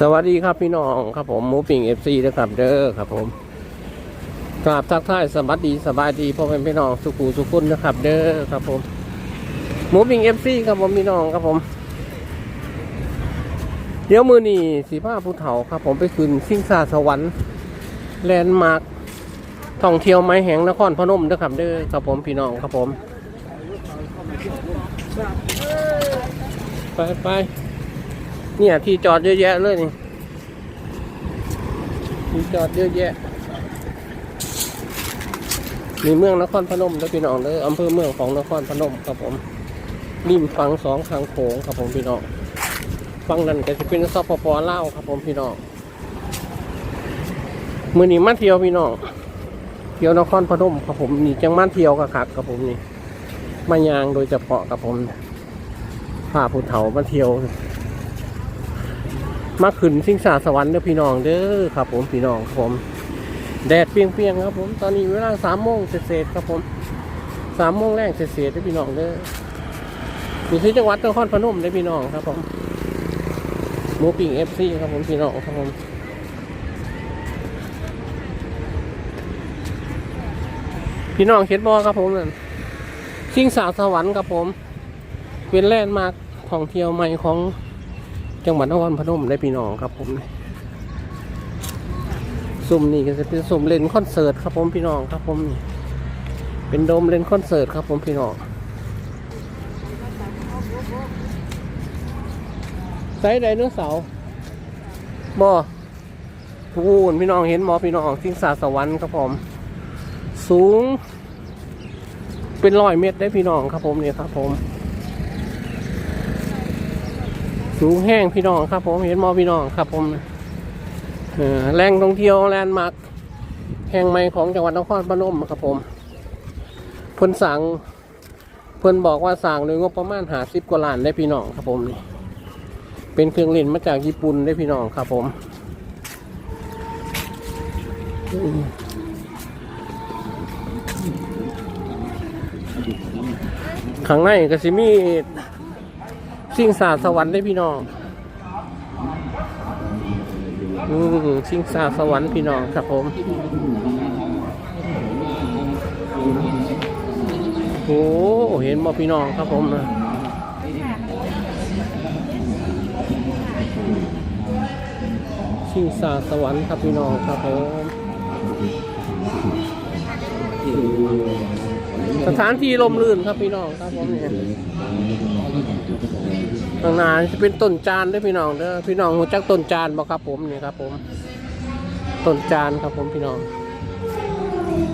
สวัสดีครับพี่น้องครับผมหมูปิ่งเอฟซีนะครับเด้อครับผมกราบทักทายสวัสดีสบายดีพ่อแม่พี่น้องสุขูสุขุนนะครับ เด้อครับผมหมูปิ่งเอฟซีครับผมพี่น้องครับผม เดี๋ยวมือนี่สีผ้าภูเขาครับ ผมไปขึ้นซิ่งซาสวรรค์แลนด์มาร์คท่องเที่ยวไม้แห่งนครพนมนะครับ เด้อครับผมพี่น้องครับผม ไปไป เนี่ย ที่จอดเยอะแยะเลยนี่ที่จอดเยอะแยะมีเมืองนครพนมแล้วพี่น้องเลยอำเภอเมืองของนครพนมครับผมริมฝั่งสองทางโขงครับผมพี่น้องฝั่งนั้นก็จะเป็นสปปลาวครับผมพี่น้องมือนี้มาเที่ยวพี่น้องเที่ยวนครพนมครับผมนี่จังมาเที่ยวกับคักครับผมนี่มายางโดยเฉพาะครับผมพาผู้เฒ่ามาเที่ยว มาขึ้นสิงสาสวรรค์เด้อพี่น้องเด้อครับ ผมพี่น้องครับผม แดดเปรียงๆครับ ผมตอนนี้เวลาสามโมงเศษๆครับผมสามโมงแรกเศษๆเด้อพี่น้องเด้ออยู่ที่จังหวัดนครพนมเด้อพี่น้องครับผมหมูปิ้งเอฟซีครับผมพี่น้องครับผมพี่น้องเห็นบอครับผมนั่นสิงสาสวรรค์ครับผม เป็นแลนด์มาร์คท่องเที่ยวใหม่ของ จังหวัดนครพนมได้พี่น้องครับผมสุ่มนี่ก็จะเป็นสุ่มเล่นคอนเสิร์ตครับผมพี่น้องครับผมนี่เป็นโดมเล่นคอนเสิร์ตครับผมพี่น้องไซส์ไดโนเสาร์บอพูนพี่น้องเห็นหมอพี่น้องทิ้งสาสวรรค์ครับผม สูง เป็นร้อยเมตรได้พี่น้องครับผมเนี่ยครับผม สูงแห้งพี่น้องครับ ผมเห็นมอพี่น้องครับ ผมเออแหล่งท่องเที่ยวแลนด์มาร์คแห่งใหม่ของจังหวัดนครพนมครับผมเพิ่นสั่งเพิ่นบอกว่าสั่งโดยงบประมาณหาสิบกว่าล้านได้พี่น้องครับผมนี่เป็นเครื่องเล่นมาจากญี่ปุ่นได้พี่น้องครับผมอืมข้างในก็สิมี สิ่งสาสวรรค์ได้พี่น้องอืมสิ่งสาสวรรค์พี่น้องครับผมโอ้เห็นบ่พี่น้องครับผมนะสิ่งสาสวรรค์ครับพี่น้องครับผม สถานที่ลมลื่นครับพี่น้องครับผมเนี่ยข้างหน้าจะเป็นต้นจานด้วยพี่น้องเด้อพี่น้องรู้จักต้นจานบ่ครับผมนี่ครับ ผมต้นจานครับผมพี่น้อง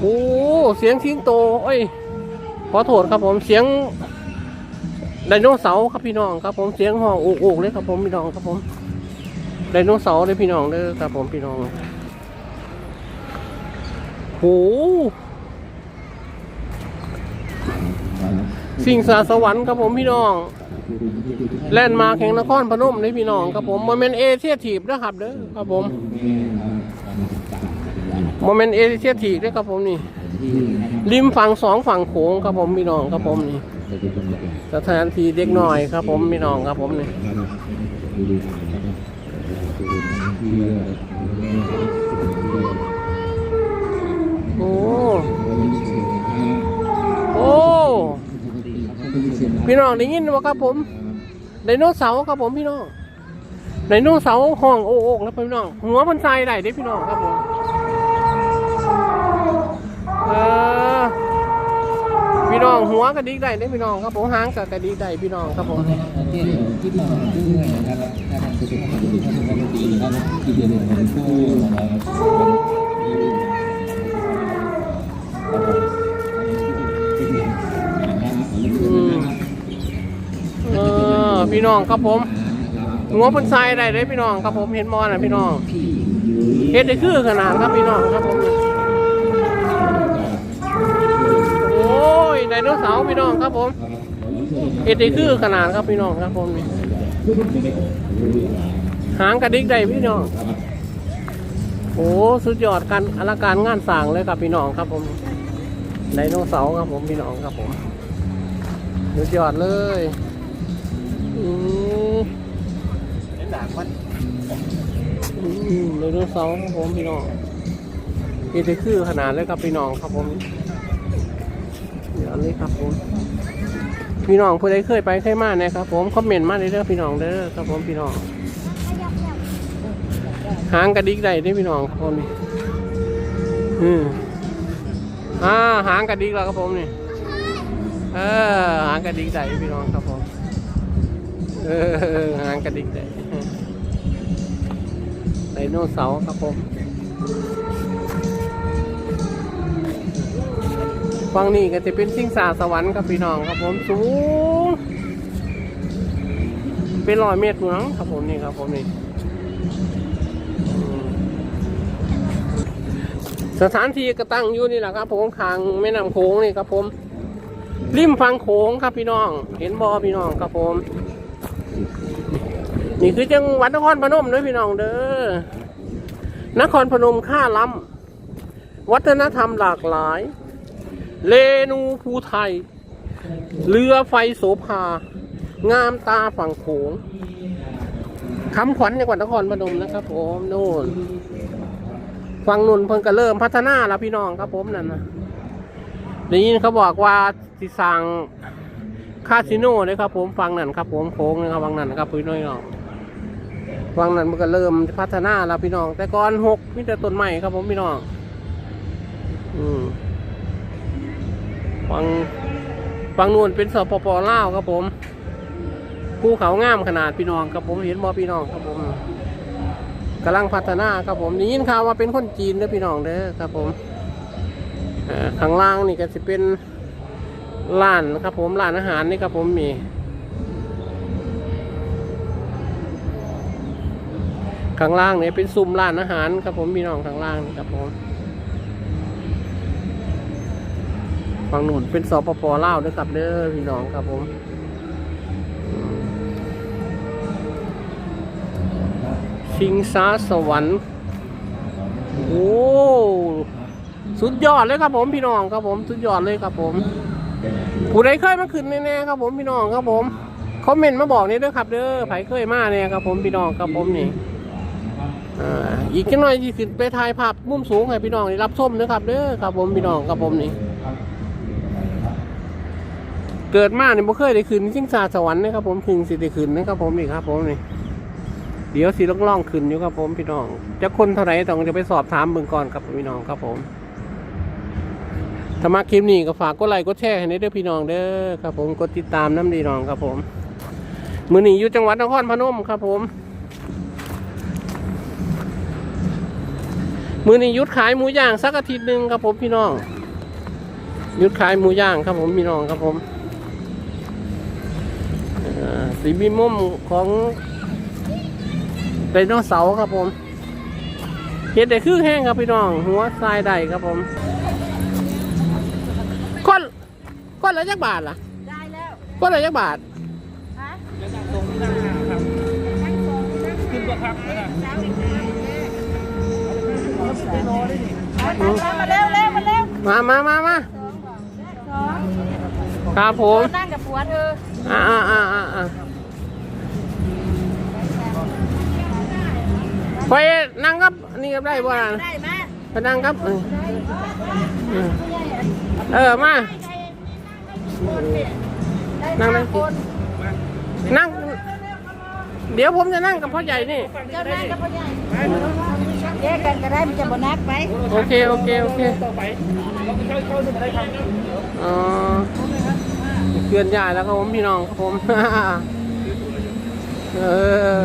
โอ้เสียงทิ้งโตเอ้ยขอโทษครับผมเสียงไดโนเสาร์ครับพี่น้องครับผมเสียงห้องอุกๆเลยครับผมพี่น้องครับผมไดโนเสาร์เลยพี่น้องเด้อครับผมพี่น้องโอ้ สิ่งสาสวรรค์ครับผมพี่น้อง แล่นมาแห่งนครพนมเลยพี่น้องครับผมโมเมนต์เอเชียทีบนะครับเด้อครับผมโมเมนต์เอเชียทีบด้วยครับผมนี่ ริมฝั่งสองฝั่งโขงครับผมพี่น้องครับผมนี่สถานที่เด็กน้อยครับผมพี่น้องครับผมนี่โอ้โอ้ พี่น้องได้ยินไหมครับผมไดโนเสาร์ครับผมพี่น้องไดโนเสาร์ห้องโอ้โอกแล้วพี่น้อง หัวมันทรายได้เด้พี่น้องครับผมเออพี่น้องหัวกระดิกได้เด้พี่น้องครับผมหางกับกระดิกได้พี่น้องครับผมที่มาด้วยนะครับถ้าทางสุขภาพดีถ้าสุขภาพดีนะครับที่เดือนของผู้นะครับ อืมเออ พี่น้องครับผมหัวมันทรายได้เด้พี่น้องครับผมเห็นมอนะพี่น้องเฮ็ดได้คือขนาดครับพี่น้องครับผมโอ้ยไดโนเสาร์พี่น้องครับผมเฮ็ดได้คือขนาดครับพี่น้องครับผมนี่หางกระดิกได้พี่น้องโอ้สุดยอดการอลังการงานสร้างเลยครับพี่น้องครับผมไดโนเสาร์ครับผมพี่น้องครับผมสุดยอดเลย อืมเห็นด่างมันอืมไดโนเสาร์ครับผมพี่น้องนี่จะคือขนาดเลยครับพี่น้องครับผมเดี๋ยวเลยครับผมพี่น้องผู้ใดเคยไปเคยมาเนี่ยครับผมคอมเมนต์มาเลยเด้อพี่น้องเด้อครับผมพี่น้องหางกระดิกได้เด้พี่น้องครับผมนี่อืมอ่าหางกระดิกแล้วครับผมนี่เออหางกระดิกได้พี่น้องครับผม เออหางกระดิกได้ไดโนเสาร์ครับผมฝั่งนี้ก็จะเป็นสิ่งสาสวรรค์ครับพี่น้องครับผมสูง เป็นร้อยเมตรมั้งครับผมนี่ครับผมนี่สถานที่ก็ตั้งอยู่นี่แหละครับ ผมทางแม่น้ำโขงนี่ครับผมริมฝั่งโขงครับพี่น้อง เห็นบอพี่น้องครับผม นี่คือจังหวัดนครพนมด้วยพี่น้องเด้อนครพนมค่าล้ำวัฒนธรรมหลากหลายเรนูภูไทย เรือไฟโสภา งามตาฝั่งโขงคำขวัญจังหวัดนครพนมนะครับผมโน่นฝั่งนุ่นเพิ่งก็เริ่มพัฒนาแล้วพี่น้องครับผมนั่นนะได้ยินเขาบอกว่าที่สร้างคาสิโนเลยครับผมฟังนั่นครับผมโค้งนะครับฟังนั่นครับพี่น้อง ฟังนั่นมันก็เริ่มพัฒนาแล้วพี่น้อง แต่ก่อนหกมีแต่ต้นไม้ครับผมพี่น้องอืมฟังฟังนู่นเป็นสปปลาวครับผมภูเขางามขนาดพี่น้องครับผมเห็นบ่พี่น้องครับผมกำลังพัฒนาครับผมได้ยินข่าวว่าเป็นคนจีนเด้อพี่น้องเด้อครับผมข้างล่างนี่ก็จะเป็นร้านครับผมร้านอาหารนี่ครับผมมี ข้างล่างเนี่ยเป็นซุ้มร้านอาหารครับผมพี่น้องข้างล่างครับผมฝั่งหนู้นเป็นสปปลาวด้วยครับเด้อพี่น้องครับผมอืมชิงซาสวรรค์โอ้สุดยอดเลยครับผมพี่น้องครับผมสุดยอดเลยครับผม ผู้ใดเคยมาขึ้นแน่ๆครับผมพี่น้องครับผมคอมเมนต์มาบอกนี่ด้วยครับเด้อไผเคยมาเนี่ยครับผมพี่น้องครับผมนี่ อีกจังหน่อยที่ขึ้นไปถ่ายภาพมุมสูงให้พี่น้องได้รับชมนะครับเด้อครับผมพี่น้องครับผมนี่เกิดมาเนี่ยบ่เคยได้ขึ้นชิงซาสวรรค์นะครับผมถึงสิได้ขึ้นนะครับผมนี่ครับผมนี่เดี๋ยวสิล่องๆขึ้นอยู่ครับผมพี่น้องจะคนเท่าไหร่ต้องจะไปสอบถามเบิ่งก่อนครับพี่น้องครับผมถ้ามาคลิปนี้ก็ฝากกดไลค์กดแชร์ให้ในเด้อพี่น้องเด้อครับผมกดติดตามน้ำดีน้องครับผมมือหนีอยู่จังหวัดนครพนมครับผม มือนี้หยุดขายหมูย่างสักอาทิตย์หนึ่งครับผมพี่น้องหยุดขายหมูย่างครับผมพี่น้องครับผมอ่าสีบีมุมของไดโนเสาร์ครับผมเห็ดได้คือแห้งครับพี่น้อง หัวทรายได้ครับผมคนคนละจักบาทล่ะได้แล้วคนละจักบาทฮะขึ้นก็ครับนะ มาเร็วเร็วมาเร็วมามามามาสองครับผมนั่งกับผัวเธออ่าอ่าอ่าอ่าอ่าไปนั่งครับนี่ครับได้บ่ล่ะได้ไหมไปนั่งครับเออเออเออมานั่งนั่งคนนั่ง เดี๋ยวผมจะนั่งกับพ่อใหญ่นี่เจ้านั่งกับพ่อใหญ่ แยกกันก็ได้มันจะบนักไปโอเค โอเค โอเคต่อไปอ๋อเคลื่อนย้ายแล้วครับผมพี่น้องครับผมเออ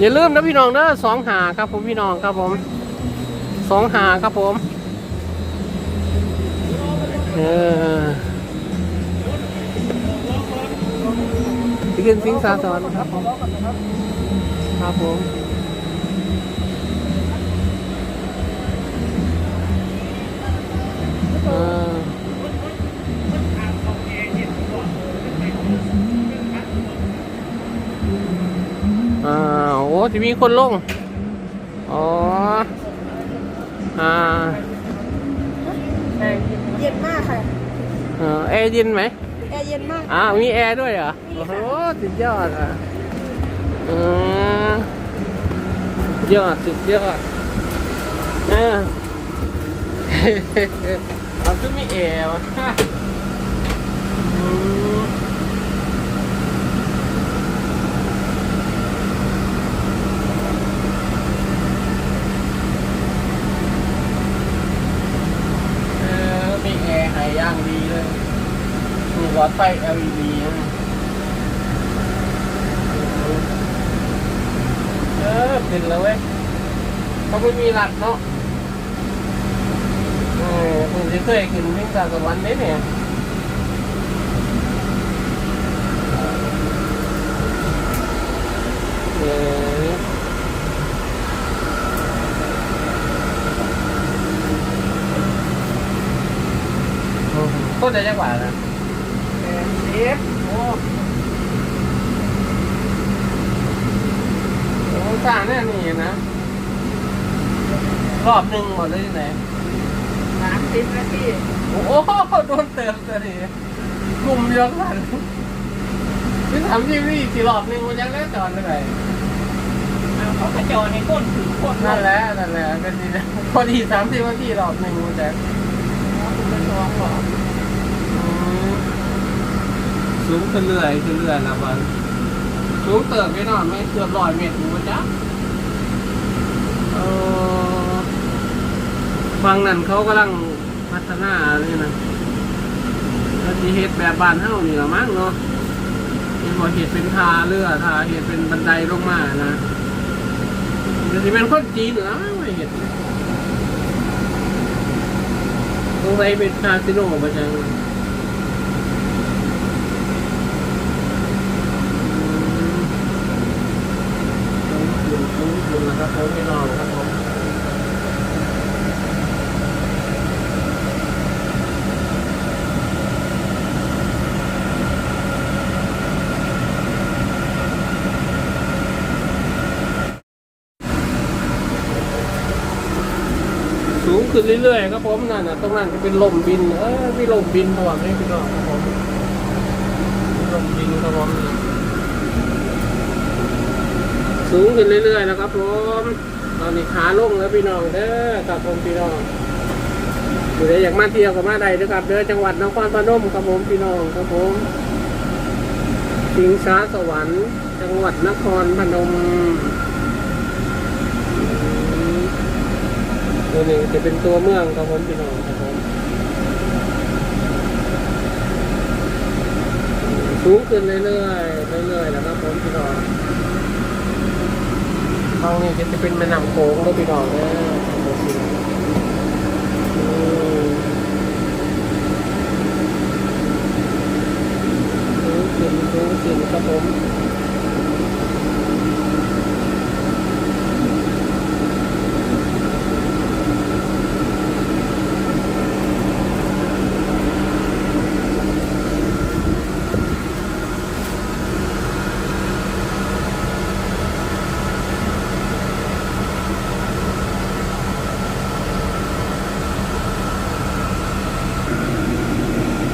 อย่าลืมนะพี่น้องเด้อสองหาครับผมพี่น้องครับผมสองหาครับผม เออ ที่ขึ้นสิงสาสอนครับผมครับผมอ่าโอ้จะมีคนลง อ๋อ อ่าเย็นมากค่ะเออแอร์เย็นไหม เย็นมากอ้าวมีแอร์ด้วยเหรอ โอ้โหสุดยอดอะอืมสุดยอดสุดยอดอ่าเอาซึ่งมีแอร์วะอืมเออมีแอร์ให้ย่างดีเลย มี หลอดไฟ LED เออขึ้นแล้วเว้ยเขาไม่มีหลักเนาะเออคุณจะเคยขึ้นวิ่งจากสวรรค์นี้เนี่ยเออต้นจะจังหวะนะ เย็บโอ้โหสร้างแน่นี่นะ รอบหนึ่งหมดเลยที่ไหนสามสิบนาทีโอ้โหโดนเติมตัวนี้กลุ่มเดียวกันคือทำที่นี่สี่รอบหนึ่งมันยังเล่นจอนเลยเขากระจอในก้นถึงก้นนั่นแหละนั่นแหละก็ดีนะพอดีสามสิบนาทีรอบหนึ่งมันจะคุณกระจองหรออืม สูงขึ้นเรื่อยขึ้นเรื่อยนะบอลสูงเติมไปหน่อยไม่เกือบร้อยเมตรอยู่จ้ะเออฟังนั่นเขากำลังพัฒนาเลยนะแล้วที่เฮ็ดแบบบ้านเฮานี่ละมั้งเนาะที่พอเฮ็ดเป็นทาเรือทาเฮ็ดเป็นบันไดลงมานะจะสิเป็นคนจีนเหรอไม่เห็นตรงไหนเป็นคาสิโนประจัง คุณนะครับผมพี่นองครับผมสูงขึ้นเรื่อยๆครับผมนั่นนะตรงนั้นจะเป็นลมบิน เออมีลมบินพอไหมพี่น้องครับผมลมบินครับผมนี่ สูงขึ้นเรื่อยๆนะครับผมตอนนี้ขาลงแล้วพี่น้องเด้อครับผมพี่น้องอยู่ได้อยากมาเที่ยวกับมาใดเด้อครับเด้อจังหวัดนครพนมครับผมพี่น้องครับผมสิงช้าสวรรค์ จังหวัดนครพนมอืมตัวนี้จะเป็นตัวเมืองครับผมพี่น้องครับผมสูงขึ้นเรื่อยๆเรื่อยๆนะครับผมพี่น้อง ห้องนี่จะเป็นแม่น้ำโขงเลยพี่น้องนะรู้สึกรู้สึกครับผม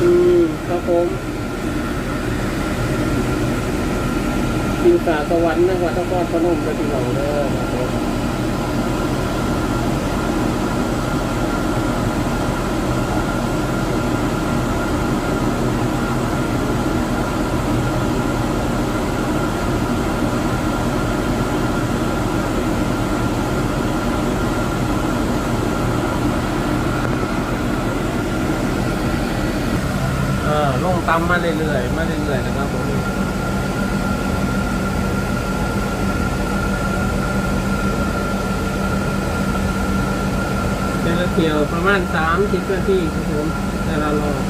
อืมครับผมสิงสาสวรรค์จังหวัดนคร พนมแล้วพี่น้องเด้อครับผมเลงตำมาเรื่อยๆมาเรื่อยๆนะครับผมแต่ละเที่ยวประ มาณสามสิบนาทีครับผมแต่ละรอบ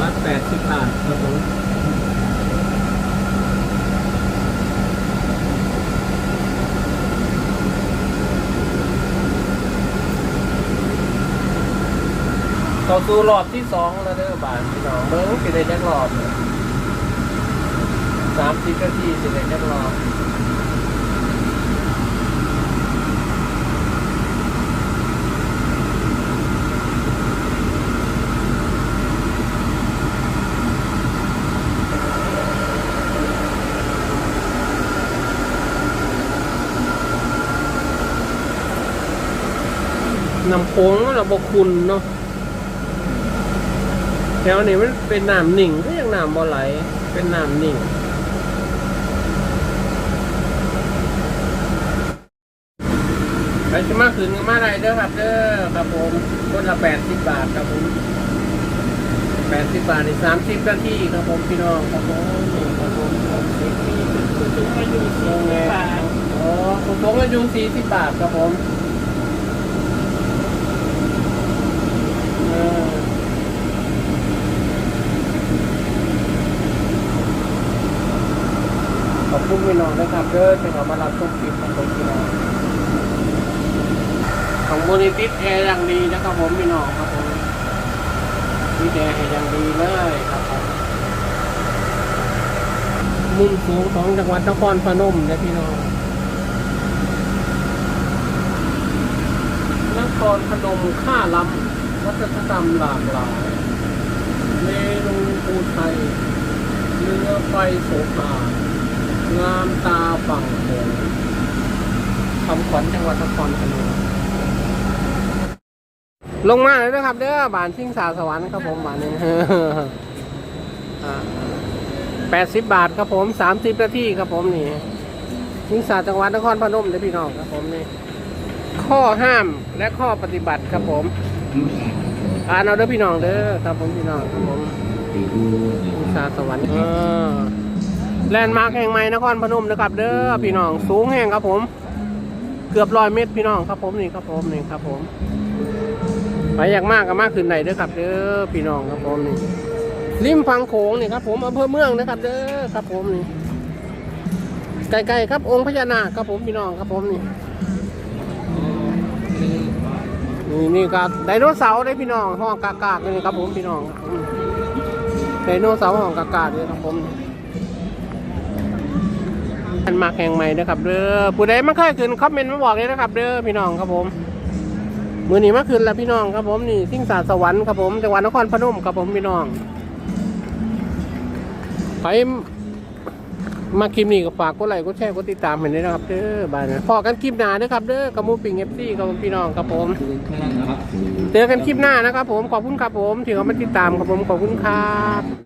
วัดแปดสิบบาทครับผมต่อสู่รอบที่สองแล้วเด้อบาทพี่น้องเบิ้งสิได้จักรอบสามสิบนาทีสิได้จักรอบ น้ำโค้งเราบกคุณเนาะแถวนี้มันเป็นน้ำหนิ่งก็ยังน้ำบ่ไหล เป็นน้ำหนิ่งไปจะมาขึ้นมาไรเด้อครับเด้อครับผมคนละแปดสิบบาทครับผมแปดสิบบาทในสามสิบนาทีครับผมพี่น้องครับผมครับผมสูงอายุสี่สิบบาทอ๋อสูงอายุสี่สิบบาทครับผมเออขอบคุณ พี่น้องนะครับเด้อที่เขามารับชมคลิปของผมพี่น้องของมูลนิธิแอร์อย่งดีนะครับผมพี่น้องครับผมมีแอร์ให้ย่างดีเลยครับผมมุมสูงของจังหวัดนครพนมนะพี่น้องนครพนมค่าล้ำวัฒนธรรมหลากหลายเมนูปูไทยเรือไฟโสภา งามตาฝั่งโขงคำขวัญจังหวัดนครพนมลงมาเลยนะครับเด้อบานชิงสาสวรรค์ครับผมบานนี้แปดสิบบาทครับผมสามสิบนาทีครับผมนี่ชิงสาจังหวัดนครพนมเด้อพี่น้องครับผมนี่ข้อห้ามและข้อปฏิบัติครับผมอ่านเอาเด้อพี่น้องเด้อครับผมพี่น้องครับผมตีดูนะชิงคสารับสวรรค์เออ แลนด์มาร์คแห่งใหม่นครพนมนะครับ เด้อพี่น้องสูงแห่งครับผม เกือบร้อยเมตรพี่น้องครับผมนี่ครับผมนี่ครับผมไปอยากมากก็มากขึ้นไหนเด้อครับ เด้อพี่น้องครับผมนี่ริมฝั่งโขงนี่ครับผมอำเภอเมืองนะครับ เด้อครับผมนี่ไกลๆครับองค์พญานาคครับผมพี่น้องครับผมนี่นี่นี่ครับไดโนเสาร์ได้พี่น้องห้องกากากนี่ครับผมพี่น้องไดโนเสาร์ห้องกากากนี่ครับผม อันมาแข่งใหม่นะครับเด้อผู้ใดไม่เคยขึ้นคอมเมนต์มาบอกเลยนะครับเด้อพี่น้องครับผมมือหนีเมื่อคืนแล้วพี่น้องครับผมนี่สิ่งสาสวรรค์ครับผมจังหวัดนครพนมครับผมพี่น้องไปมาคลิปนี้ก็ฝากกดไลค์กดแชร์กดติดตามให้ด้วยนะครับเด้อบายนะพอกันคลิปหน้าเด้อครับเด้อกระมูปิงเอฟซีครับผมพี่น้องครับผมเจอกันคลิปหน้านะครับผมขอบคุณครับผมที่เขามาติดตามครับผมขอบคุณครับ